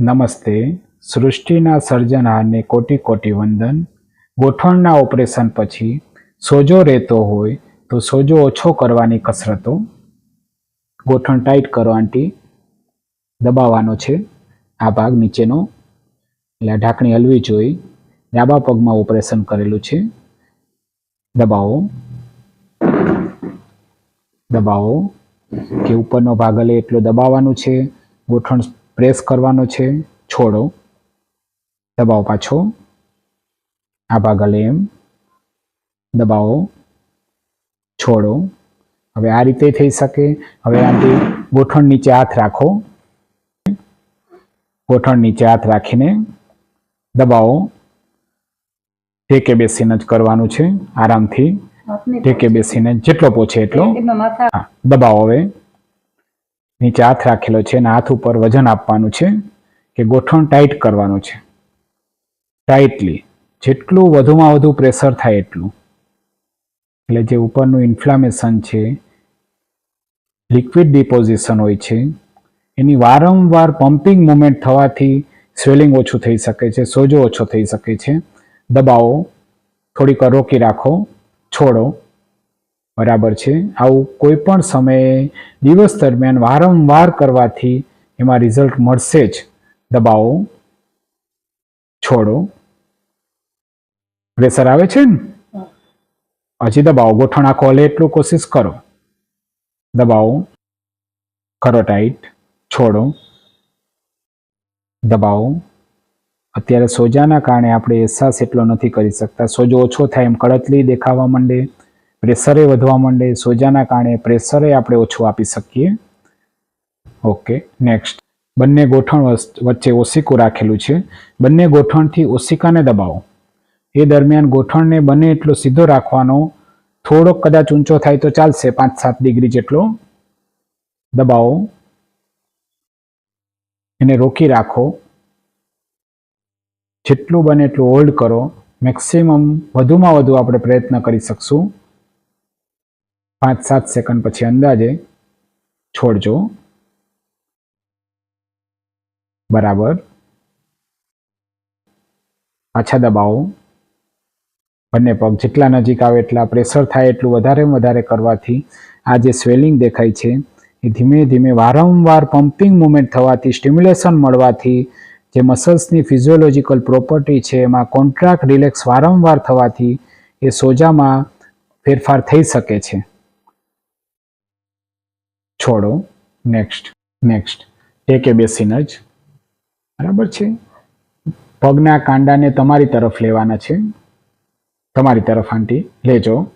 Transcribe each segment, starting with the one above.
નમસ્તે. સૃષ્ટિના સર્જનહારને કોટી કોટી વંદન. ગોઠણના ઓપરેશન પછી સોજો રહેતો હોય તો સોજો ઓછો કરવાની કસરતો. ગોઠણ ટાઈટ કરો, આંટી. દબાવવાનો છે. આ ભાગ નીચેનો. એટલે ઢાંકણી હલવી જોઈ. ડાબા પગમાં ઓપરેશન કરેલું છે. દબાવો. દબાવો. કે ઉપરનો ભાગ હલે એટલો દબાવવાનું છે. ગોઠણ પ્રેસ કરવાનો છે. છોડો. દબાવો પાછો. આ ભાગ હલે એમ. દબાવો. છોડો. હવે આ રીતે થઈ શકે. હવે આથી ગોઠણ નીચે હાથ રાખો. ગોઠણ નીચે હાથ રાખીને દબાવો. ટેકે બેસીને જ કરવાનું છે. આરામથી ટેકે બેસીને જેટલો પહોંચે એટલો. દબાવો હવે. નીચે હાથ રાખેલો છે અને હાથ ઉપર વજન આપવાનું છે કે ગોઠણ ટાઈટ કરવાનું છે. ટાઈટલી જેટલું વધુમાં વધુ પ્રેશર થાય એટલું. એટલે જે ઉપરનું ઇન્ફ્લામેશન છે લિક્વિડ ડિપોઝિશન હોય છે, એની વારંવાર પમ્પિંગ મુવમેન્ટ થવાથી સ્વેલિંગ ઓછું થઈ શકે છે, સોજો ઓછો થઈ શકે છે. દબાવો, થોડીક રોકી રાખો, છોડો. બરાબર છે. આવું કોઈ પણ સમયે દિવસ દરમિયાન વારંવાર કરવાથી એમાં રિઝલ્ટ મળશે જ. દબાવો. છોડો. પ્રેશર આવે છે ને? હજી દબાવો. ગોઠણ આખો હલે એટલું કોશિશ કરો. દબાવો. કરો ટાઈટ છોડો. દબાવો. અત્યારે સોજાના કારણે આપણે અહેસાસ એટલો નથી કરી શકતા. સોજો ઓછો થાય એમ કડતલી દેખાવા માંડે. પ્રેશરે વધવા માંડે, સોજાના કારણે પ્રેશરે આપણે ઓછું આપી શકીએ. Okay, next. બંને ગોઠણ વચ્ચે ઓસિકું રાખેલું છે. બંને ગોઠણથી ઓસિકાને દબાવો. એ દરમિયાન ગોઠણને બને એટલો સીધો રાખવાનો, થોડોક કદાચ ઊંચો થાય તો ચાલશે પાંચ સાત ડિગ્રી જેટલો. દબાવો. એને રોકી રાખો. જેટલું બને એટલું હોલ્ડ કરો. મેક્સિમમ, વધુમાં વધુ આપણે પ્રયત્ન કરી શકશું. પાંચ સાત સેકન્ડ પછી અંદાજે છોડજો. બરાબર. પાછા દબાવો. બંને પગ જેટલા નજીક આવે એટલા પ્રેશર થાય એટલું વધારે વધારે કરવાથી આ જે સ્વેલિંગ દેખાય છે, એ ધીમે ધીમે વારંવાર પમ્પિંગ મુવમેન્ટ થવાથી સ્ટિમ્યુલેશન મળવાથી, જે મસલ્સની ફિઝિયોલોજીકલ પ્રોપર્ટી છે, એમાં કોન્ટ્રાક્ટ રિલેક્સ વારંવાર થવાથી, એ સોજામાં ફેરફાર થઈ શકે છે. છોડો. નેક્સ્ટ નેક્સ્ટ ટેકે બેસીને જ. બરાબર છે? પગના કાંડાને તમારી તરફ લેવાના છે. તમારી તરફ, આંટી. લેજો.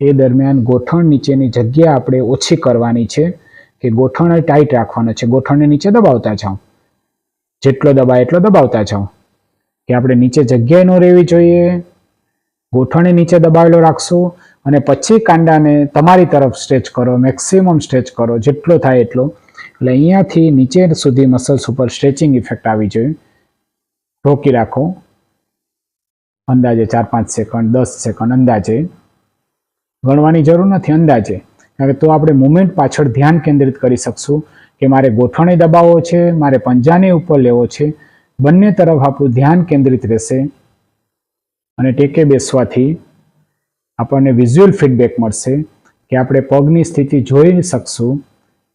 એ દરમિયાન ગોઠણ નીચેની જગ્યા આપણે ઓછી કરવાની છે કે ગોઠણ ટાઈટ રાખવાનો છે. ગોઠણને નીચે દબાવતા જાઓ. જેટલો દબાય એટલો દબાવતા જાઓ. કે આપણે નીચે જગ્યાએ ન રહેવી જોઈએ. ગોઠણે નીચે દબાવેલો રાખશો. અને પછી કાંડાને તમારી તરફ સ્ટ્રેચ કરો, મેક્સિમમ સ્ટ્રેચ કરો, જેટલો થાય એટલો. એટલે અહીંયાથી નીચે સુધી મસલ્સ ઉપર સ્ટ્રેચિંગ ઇફેક્ટ આવી જોઈએ રોકી રાખો. અંદાજે ચાર પાંચ સેકન્ડ, દસ સેકન્ડ, અંદાજે. ગણવાની જરૂર નથી, અંદાજે. કારણ કે તો આપણે મુમેન્ટ પાછળ ધ્યાન કેન્દ્રિત કરી શકશું કે મારે ગોઠણે દબાવવો છે, મારે પંજાને ઉપર લેવો છે. બંને તરફ આપણું ધ્યાન કેન્દ્રિત રહેશે અને ટેકે બેસવાથી આપણને વિઝ્યુઅલ ફીડબેક મળશે કે આપણે પગની સ્થિતિ જોઈ શકશું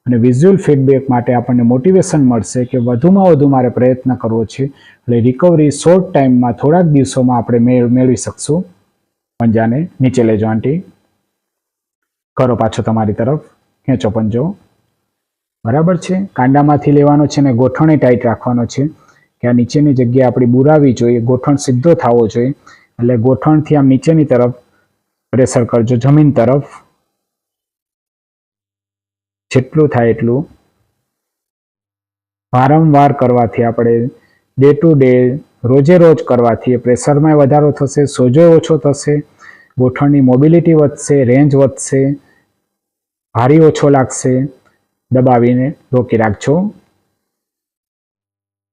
અને વિઝ્યુઅલ ફીડબેક માટે આપણને મોટિવેશન મળશે કે વધુમાં વધુ મારે પ્રયત્ન કરવો છે. એટલે રિકવરી શોર્ટ ટાઈમમાં થોડાક દિવસોમાં આપણે મેળ, મેળવી શકશું. પંજાને નીચે લેજો, આંટી. કરો પાછો તમારી તરફ. ખેંચો પંજો. બરાબર છે? કાંડામાંથી લેવાનો છે ને ગોઠણે ટાઈટ રાખવાનો છે કે આ નીચેની જગ્યાએ આપણી બુરાવી જોઈએ. ગોઠણ સીધો થવો જોઈએ. એટલે ગોઠણથી આમ નીચેની તરફ પ્રેશર કરજો જમીન તરફ. જેટલું થાય એટલું. વારંવાર કરવાથી આપણે ડે ટુ ડે રોજે રોજ કરવાથી પ્રેશરમાં વધારો થશે, સોજો ઓછો થશે ગોઠણની મોબિલિટી વધશે રેન્જ વધશે, ભારી ઓછો લાગશે, દબાવીને રોકી રાખજો.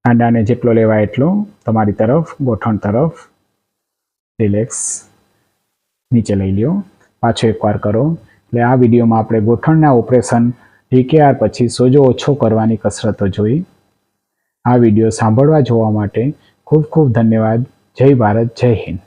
કાંડાને જેટલો લેવાય એટલો, તમારી તરફ ગોઠણ તરફ. રિલેક્સ નીચે લઈ લ્યો. પાછો એકવાર કરો. એટલે આ વિડીયોમાં આપણે ગોઠણના ઓપરેશન ડીકેઆર પછી સોજો ઓછો કરવાની કસરતો જોઈ. આ વીડિયો સાંભળવા જોવા માટે ખૂબ ખૂબ ધન્યવાદ. જય ભારત, જય હિન્દ.